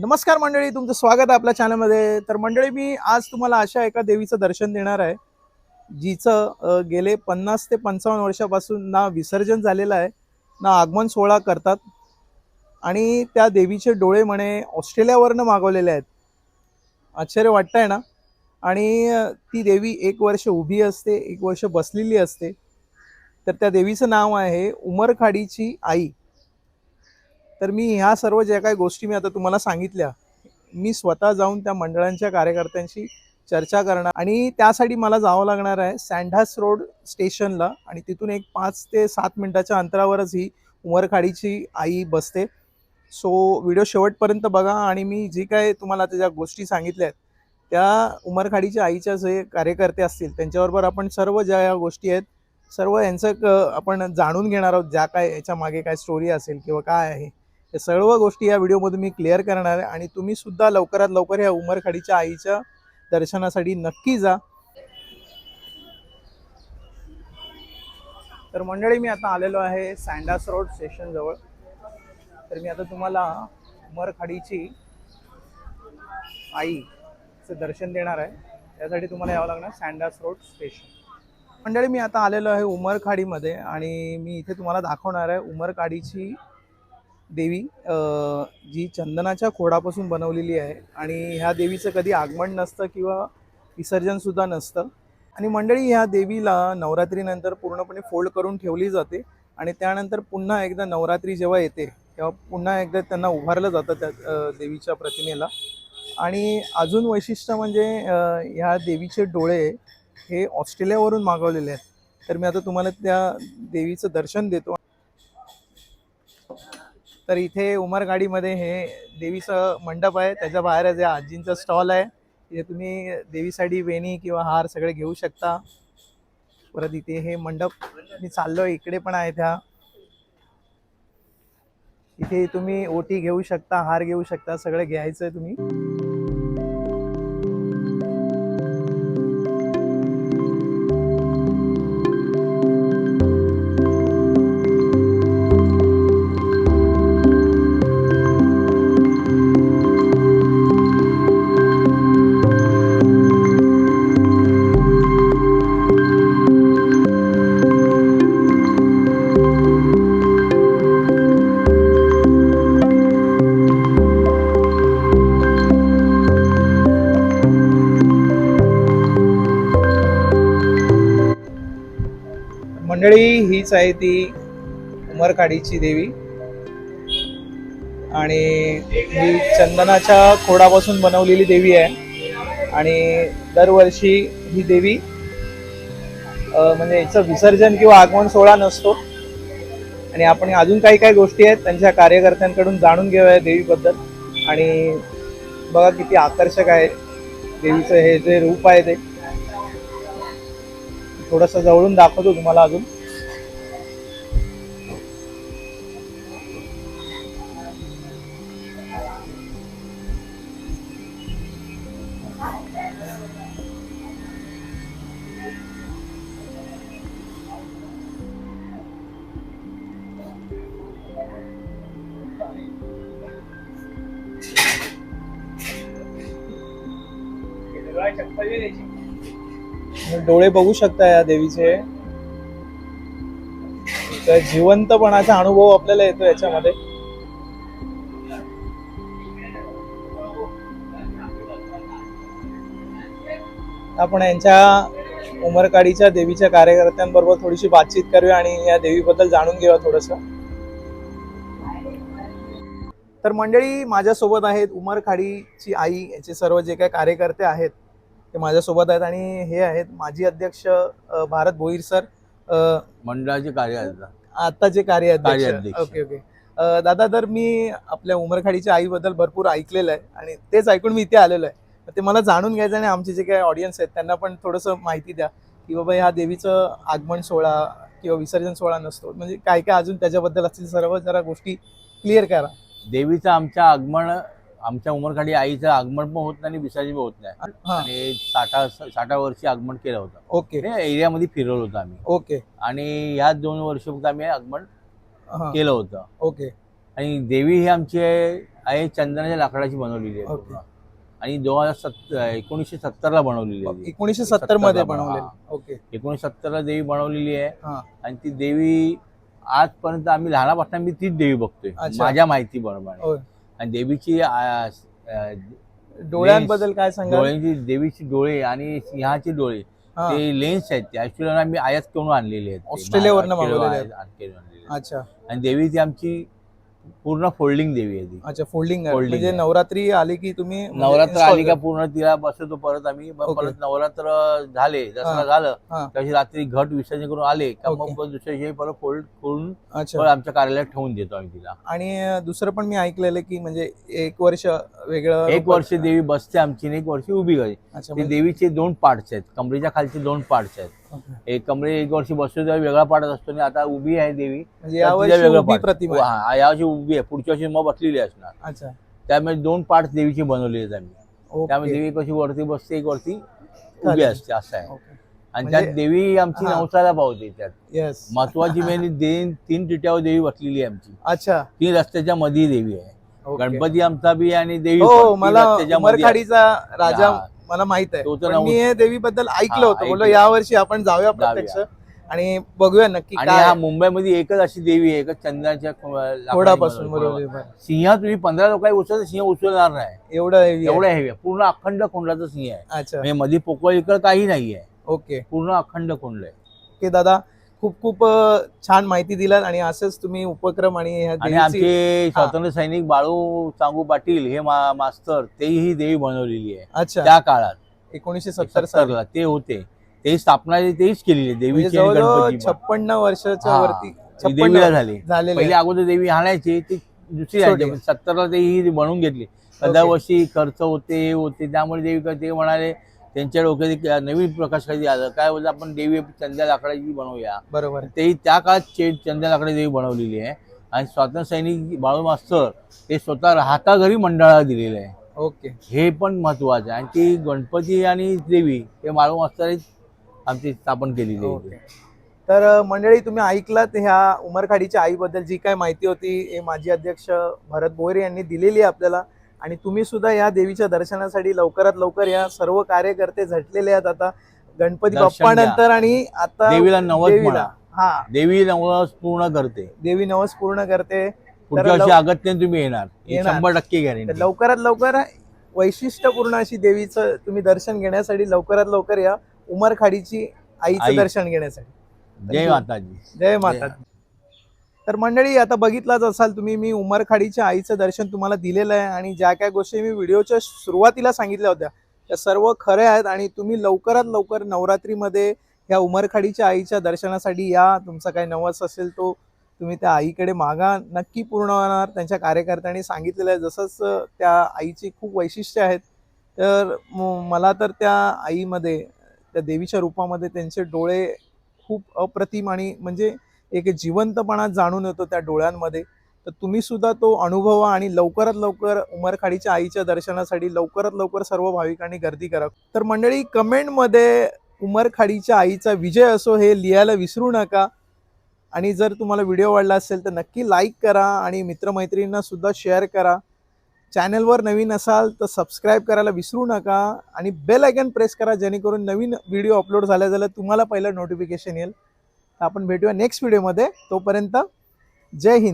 नमस्कार मंडळी तुमचं स्वागत आहे आपल्या चॅनलमध्ये तर मंडळी मी आज तुम्हाला अशा एका देवीचं दर्शन देणार आहे जिचं गेले पन्नास ते पंचावन्न वर्षापासून ना विसर्जन झालेलं आहे ना आगमन सोहळा करतात. आणि त्या देवीचे डोळे म्हणे ऑस्ट्रेलियावरनं मागवलेले आहेत. आश्चर्य वाटतंय ना? आणि ती देवी एक वर्ष उभी असते एक वर्ष बसलेली असते. तर त्या देवीचं नाव आहे उमरखाडीची आई. तर मी ह्या सर्व ज्या काही गोष्टी मी आता तुम्हाला सांगितल्या मी स्वतः जाऊन त्या मंडळांच्या कार्यकर्त्यांशी चर्चा करणार आणि त्यासाठी मला जावं लागणार आहे सँडास रोड स्टेशनला आणि तिथून एक पाच ते सात मिनिटाच्या अंतरावरच ही उमरखाडीची आई बसते. सो व्हिडिओ शेवटपर्यंत बघा आणि मी जी काय तुम्हाला आता ज्या गोष्टी सांगितल्या आहेत त्या उमरखाडीच्या आईच्या जे कार्यकर्ते असतील त्यांच्याबरोबर आपण सर्व ज्या या गोष्टी आहेत सर्व यांचं क- आपण जाणून घेणार आहोत ज्या काय याच्या मागे काय स्टोरी असेल किंवा काय आहे. हे सर्व गोष्टी या व्हिडिओमधून मी क्लिअर करणार आहे आणि तुम्ही सुद्धा लवकरात लवकर या उमरखाडीच्या आईच्या दर्शनासाठी नक्की जा. तर मंडळी मी आता आलेलो आहे सँडास रोड स्टेशनजवळ तर मी आता तुम्हाला उमरखाडीची आईचं दर्शन देणार आहे. त्यासाठी तुम्हाला यावं लागणार सँडास रोड स्टेशन. मंडळी मी आता आलेलो आहे उमरखाडीमध्ये आणि मी इथे तुम्हाला दाखवणार आहे उमरखाडीची देवी जी चंदनाच्या खोडापासून बनवलेली आहे आणि ह्या देवीचं कधी आगमन नसतं किंवा विसर्जनसुद्धा नसतं. आणि मंडळी ह्या देवीला नवरात्रीनंतर पूर्णपणे फोल्ड करून ठेवली जाते आणि त्यानंतर पुन्हा एकदा नवरात्री जेव्हा येते तेव्हा पुन्हा एकदा त्यांना उभारलं जातं त्या देवीच्या प्रतिमेला. आणि अजून वैशिष्ट्य म्हणजे ह्या देवीचे डोळे हे ऑस्ट्रेलियावरून मागवलेले आहेत. तर मी आता तुम्हाला त्या देवीचं दर्शन देतो. तर इथे उमरगाडीमध्ये हे देवीचं मंडप आहे. त्याच्या बाहेर जे आजींचं स्टॉल आहे. तिथे तुम्ही देवीसाठी वेणी किंवा हार सगळे घेऊ शकता. परत इथे हे मंडप मी चाललो इकडे पण आहे त्या. इथे तुम्ही ओटी घेऊ शकता हार घेऊ शकता. सगळं घ्यायचं आहे तुम्ही. मंडळी हीच आहे ती उमरखाडीची देवी. आणि ही चंदनाच्या खोडापासून बनवलेली देवी आहे. आणि दरवर्षी ही देवी म्हणजे याचं विसर्जन किंवा आगमन सोहळा नसतो. आणि आपण अजून काही काही गोष्टी आहेत त्यांच्या कार्यकर्त्यांकडून जाणून घेऊया देवीबद्दल. आणि बघा किती आकर्षक आहे देवीचं हे जे रूप आहे ते. थोडस जवळून दाखवतो तुम्हाला अजून. डोळे बघू शकता या देवीचे. तर जिवंतपणाचा अनुभव आपल्याला येतो याच्यामध्ये. आपण यांच्या उमरकाडीच्या देवीच्या कार्यकर्त्यांबरोबर थोडीशी बातचीत करूया आणि या देवीबद्दल जाणून घेऊया थोडस. तर मंडळी माझ्यासोबत आहेत उमरखाडीची आई याचे सर्व जे काही कार्यकर्ते आहेत ते माझ्यासोबत आहेत आणि हे आहेत माजी अध्यक्ष अ, भारत भोईर सर अ, मंडळाचे कार्य आताचे कार्याध्यक्ष. कार्याध्यक्ष. Okay okay. अ, दादा तर मी आपल्या उमरखाडीच्या आईबद्दल भरपूर ऐकलेलं आहे आणि तेच ऐकून मी इथे आलेलो आहे तर ते मला जाणून घ्यायचं आणि आमचे जे काही ऑडियन्स आहेत त्यांना पण थोडंसं माहिती द्या की बाबा ह्या देवीचं आगमन सोहळा किंवा विसर्जन सोहळा नसतो. म्हणजे काय काय अजून त्याच्याबद्दल असतील सर्व जरा गोष्टी क्लिअर करा. देवीचं आमच्या आगमन आमच्या उमरखाडी आईचं आगमन पण होत नाही आणि विसर्जन पण होत नाही. हा. आणि साठा साठा वर्षी आगमन केलं होतं. ओके. हे एरियामध्ये फिरवलं होतं आम्ही. ओके. आणि ह्या दोन वर्ष फक्त आम्ही आगमन हा. केलं होतं. ओके. आणि देवी ही आमची आहे चंदनाच्या लाकडाची बनवलेली आहे. पूर्ण. आणि दोन हजार सत्तर एकोणीसशे सत्तरला बनवलेली आहे. एकोणीसशे सत्तरमध्ये 70 ला बनवलेलं. ओके. एकोणीसशे सत्तरला देवी बनवलेली आहे. आणि ती देवी आजपर्यंत आम्ही लहानापासून मी तीच देवी बघतोय. अच्छा. माझ्या माहिती होय. आणि देवीची डोळ्यांबद्दल काय सांगाल डोळ्यांची देवीची डोळे आणि सिंहाचे डोळे. ते लेन्स आहेत ते ऍक्च्युअली आम्ही आयात करून आणलेले आहेत. ऑस्ट्रेलियावरनं आणलेले. अच्छा आणि देवी ती आमची पूर्ण फोल्डिंग देवी आहे ती अच्छा फोल्डिंग Folding म्हणजे आहे. नवरात्री आली की तुम्ही म्हणजे नवरात्र install आली का. पूर्ण तिला बसवतो परत आम्ही मग. परत नवरात्र झाले हा. दसरा झालं हा. त्याची रात्री घट विसर्जन करून आले का. मग दुसऱ्या दिवशी परत फोल्ड करून परत आमच्या कार्यालयात ठेवून देतो आम्ही तिला आणि दुसरं पण मी ऐकलेलं की म्हणजे एक वर्ष वेगळं एक रूपात- वर्ष देवी बसते आमची आणि एक वर्ष उभी अच्छा ते म्हणजे- देवीचे दोन पार्ट्स आहेत कमरेच्या खालचे दोन पार्ट्स आहेत. एक कमरे एक वर्षी बसतो तेव्हा वेगळा पार्ट असतो आणि आता उभी आहे देवी म्हणजे वर्षी वेगळं उभी. प्रतिमा आहे. हा, यावर्षी उभी आहे पुढच्या वर्षी मग बसलेली असणार अच्छा त्यामुळे दोन पार्ट देवीचे बनवले आहेत आम्ही त्यामुळे ओके देवी कशी वरती बसते एक वरती खाली. उभी असते असं आहे आणि म्हणजे- त्यात देवी आमची हा. नवसाला पावते त्यात येस महत्वाची मेन तीन तीन टिट्यावर देवी बसलेली आहे आमची अच्छा तीन रस्त्याच्या मध्ये देवी आहे ओके. गणपती आमचा बी आणि देवी हो मला रस्त्याच्या मध्ये आहे. उमरखाडीचा राजा हा. मला माहीत आहे. मी हे देवीबद्दल ऐकलं होतं. बोललो ऐकलं. या वर्षी आपण जाऊया प्रत्यक्ष आणि बघूया नक्की आणि हा मुंबईमध्ये एकच अशी देवी आहे का चंद्राच्या थोडापासून बरोबर बरं. सिंह तुम्ही पंधरा लोकांनी उचलत सिंह उचलणार नाही. एवढं. एवढं हेवी आहे. पूर्ण अखंड कोंडलाचा सिंह आहे. अच्छा. म्हणजे मध्ये पोकळ इकडं काही नाही आहे ओके. पूर्ण अखंड कोंडलं आहे. ओके दादा. खूप खूप छान माहिती दिलात आणि असंच तुम्ही उपक्रम आणि आमचे स्वातंत्र्य सैनिक बाळू चांगू पाटील हे मा- मास्तर तेही ही देवी बनवलेली आहे. अच्छा. त्या काळात. एकोणीशे सत्तर सत्तरला ते होते. ते स्थापना तेच केलेली आहे म्हणजे जवळजवळ छप्पन्न वर्षाच्या. वरती देवीला झाली. पहिले अगोदर देवी आणायची ती दुसरी. सत्तरला ते ही बनवून घेतली. दरवर्षी खर्च होते हे होते. त्यामुळे देवी ते म्हणाले त्यांच्या डोक्यात नवीन प्रकाश काही आलं. काय बोलतो आपण देवी चंद्या लाकडाची बनवूया. बरोबर. ते त्या काळात चे चंद्या लाकडी देवी बनवलेली आहे. आणि स्वातंत्र्य सैनिक बाळू मास्तर ते स्वतः राहता घरी मंडळाला दिलेलं आहे. ओके. हे पण महत्वाचं आहे. आणि ती गणपती आणि देवी हे बाळू मास्तरच आमची स्थापन केलेली. आहे. तर मंडळी तुम्ही ऐकलात ह्या उमरखाडीच्या आईबद्दल जी काय माहिती होती हे माजी अध्यक्ष भरत बोरे यांनी दिलेली आहे आपल्याला. आणि तुम्ही सुद्धा या देवीच्या दर्शनासाठी लवकरात लवकर या सर्व कार्यकर्ते झटलेले आहेत आता. गणपती दर्शन बाप्पानंतर आणि आता देवीला नवस देवीला. हा. देवी नवस पूर्ण करते. देवी नवस पूर्ण करते. पुढच्या लव- वर्षी अगत्याने तुम्ही येणार. शंभर टक्के गॅरंटी लवकरात लवकर वैशिष्ट्यपूर्ण अशी देवीचं तुम्ही दर्शन घेण्यासाठी लवकरात लवकर या उमरखाडीची आईचं आई. दर्शन घेण्यासाठी. जय माताजी. जय माता. तर मंडळी आता बघितलाच असाल तुम्ही मी उमरखाडीच्या आईचं दर्शन तुम्हाला दिलेलं आहे आणि ज्या काय गोष्टी मी व्हिडिओच्या सुरुवातीला सांगितल्या होत्या त्या सर्व खऱ्या आहेत आणि तुम्ही लवकरात लवकर नवरात्रीमध्ये ह्या उमरखाडीच्या आईच्या दर्शनासाठी या. तुमचा काही नवस असेल तो तुम्ही त्या आईकडे मागा. नक्की पूर्ण होणार. त्यांच्या कार्यकर्त्यांनी सांगितलेलं आहे. जसंच त्या आईची खूप वैशिष्ट्य आहेत. तर मला तर त्या आईमध्ये त्या देवीच्या रूपामध्ये त्यांचे डोळे खूप अप्रतिम आणि म्हणजे एक जिवंतपणा जाणून येतो त्या डोळ्यांमध्ये. तर तुम्ही सुद्धा तो अनुभवा आणि लवकरात लवकर उमरखाडीच्या आईच्या दर्शनासाठी लवकरात लवकर सर्व भाविकांनी गर्दी करा. तर मंडळी कमेंटमध्ये उमरखाडीच्या आईचा विजय असो हे लिहायला विसरू नका. आणि जर तुम्हाला व्हिडिओ आवडला असेल तर नक्की लाईक करा आणि मित्रमैत्रिणींना सुद्धा शेअर करा. चॅनलवर नवीन असाल तर सबस्क्राईब करायला विसरू नका आणि बेल आयकन प्रेस करा जेणेकरून नवीन व्हिडिओ अपलोड झाल्या झाल्या तुम्हाला पहिलं नोटिफिकेशन येईल. आपण भेटूया नेक्स्ट व्हिडिओमध्ये तोपर्यंत जय हिंद.